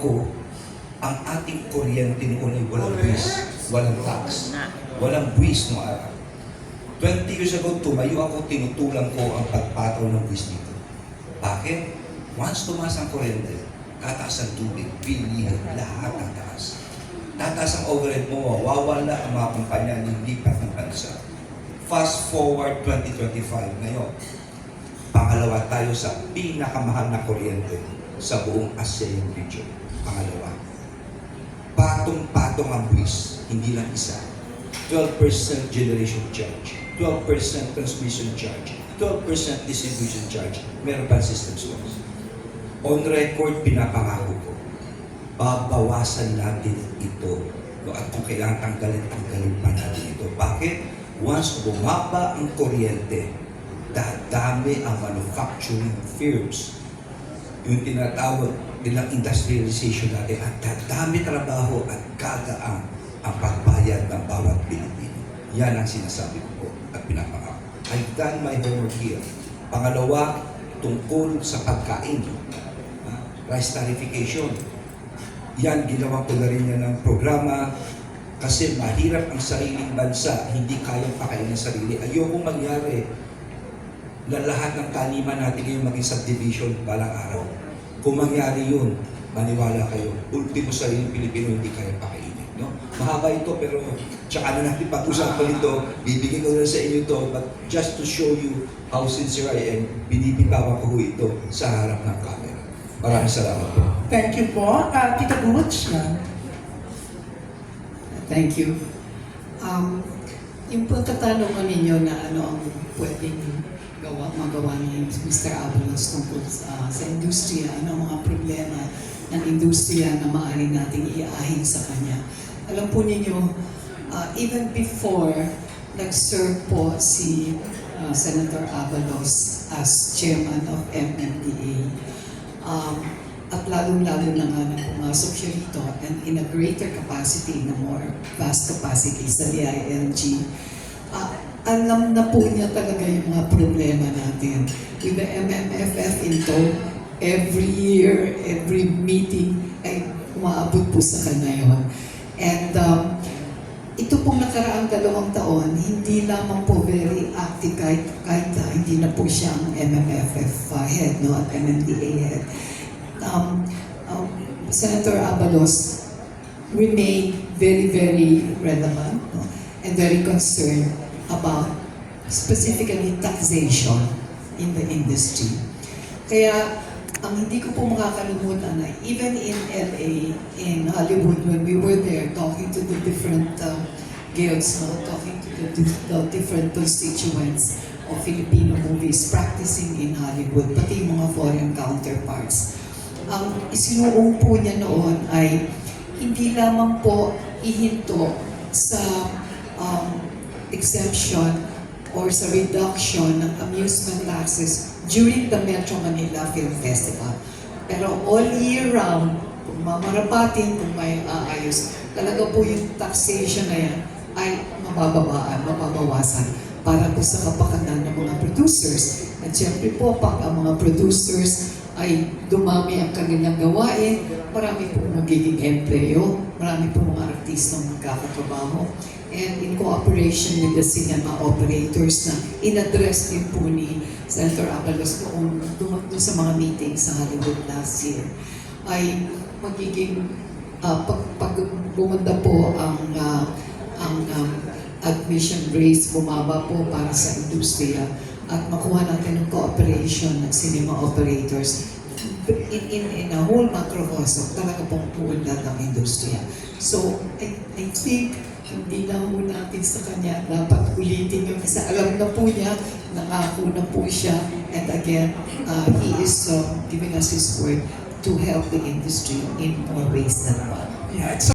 ko, ang ating kuryente noon ay walang buwis, walang tax, walang buwis no araw. 20 years ago, tumayo ako, tinutulang ko ang pagpataw ng buwis dito. Bakit? Once tumaas ang kuryente, tataas ang tubig, bilihin, lahat tataas. Tataas ang overhead mo, wawala ang mga kumpanya ng lipat ng bansa. Fast forward 2025 ngayon, pangalawa tayo sa pinakamahal na kuryente sa buong ASEAN region. Pangalawa, patong-patong ang buwis, hindi lang isa. 12% generation charge, 12% transmission charge, 12% distribution charge, meron pa systems loss. On record, pinapangako ko, babawasan natin ito. No, At kung kailangan tanggalin, tanggalin pa natin ito. Bakit? Once bumaba ang kuryente, dadami ang manufacturing firms. Yung tinatawag nilang industrialization natin at dadami trabaho at gagaan ang pagbayad ng bawat Pilipino. Yan ang sinasabi ko at pinapangako. I've done my homework here. Pangalawa, tungkol sa pagkain. Rice tarification. Yan, ginawa ko na rin yan ng programa kasi mahirap ang sariling bansa, hindi kayang pakain ng sarili. Ayoko mangyari na lahat ng taniman natin ngayon maging subdivision balang araw. Kung mangyari yun, maniwala kayo, ultimo sariling Pilipino hindi kaya pakainin. No? Mahaba ito pero tsaka na natin pag-usapan ito, bibigyan ko na sa inyo ito, but just to show you how sincere I am, binibitawan ko ito sa harap ng camera. Maraming salamat po. Thank you po. Uh, Tita yan. Thank you. Um, yung pagkatanungan ninyo na ano ang pwedeng gawa, magawa ni Mr. Avalos tungkol sa, sa industriya, ano ang mga problema ng industriya na maaari nating iahin sa kanya. Alam po ninyo, uh, even before nag-serve po si uh, Senator Avalos as chairman of MMDA, um, at lalong-lalo na nga na pumasok siya rito and in a greater capacity, in a more vast capacity sa DILG, ah, alam na po niya talaga yung mga problema natin. With the MMFF in tow, every year, every meeting, ay umaabot po sa kanya yun. And um, ito pong nakaraang dalawang taon, hindi lamang po very active kahit, kahit ah, hindi na po siya ang MMFF uh, head, no, at MMDA head um, um, Senator Abalos remained very, very relevant no? and very concerned about specifically taxation in the industry. Kaya ang hindi ko po makakalimutan na even in LA, in Hollywood, when we were there talking to the different uh, guilds, no? talking to the, the different constituents of Filipino movies practicing in Hollywood, pati yung mga foreign counterparts ang isinuong po niya noon ay hindi lamang po ihinto sa um, exemption or sa reduction ng amusement taxes during the Metro Manila Film Festival. Pero all year round, kung mamarapatin, kung may aayos, talaga po yung taxation na yan ay mabababaan, mababawasan para po sa kapakanan ng mga producers. At syempre po, pag ang mga producers ay dumami ang kanilang gawain, marami po magiging empleo, marami po mga artistang magkakatrabaho. And in cooperation with the cinema operators na in-address din po ni Senator Abalos noong dum- doon sa mga meeting sa Hollywood last year, ay magiging ah, pag, pag bumanda po ang ah, ang um, admission rates bumaba po para sa industriya at makuha natin ng cooperation ng cinema operators in, in, in a whole macrocosm, talaga pong puunlad ang industriya. So, I, I think, hindi na ho natin sa kanya dapat ulitin yung kasi alam na po niya, nangako na po siya, and again, uh, he is uh, giving us his word to help the industry in more ways than one. Yeah,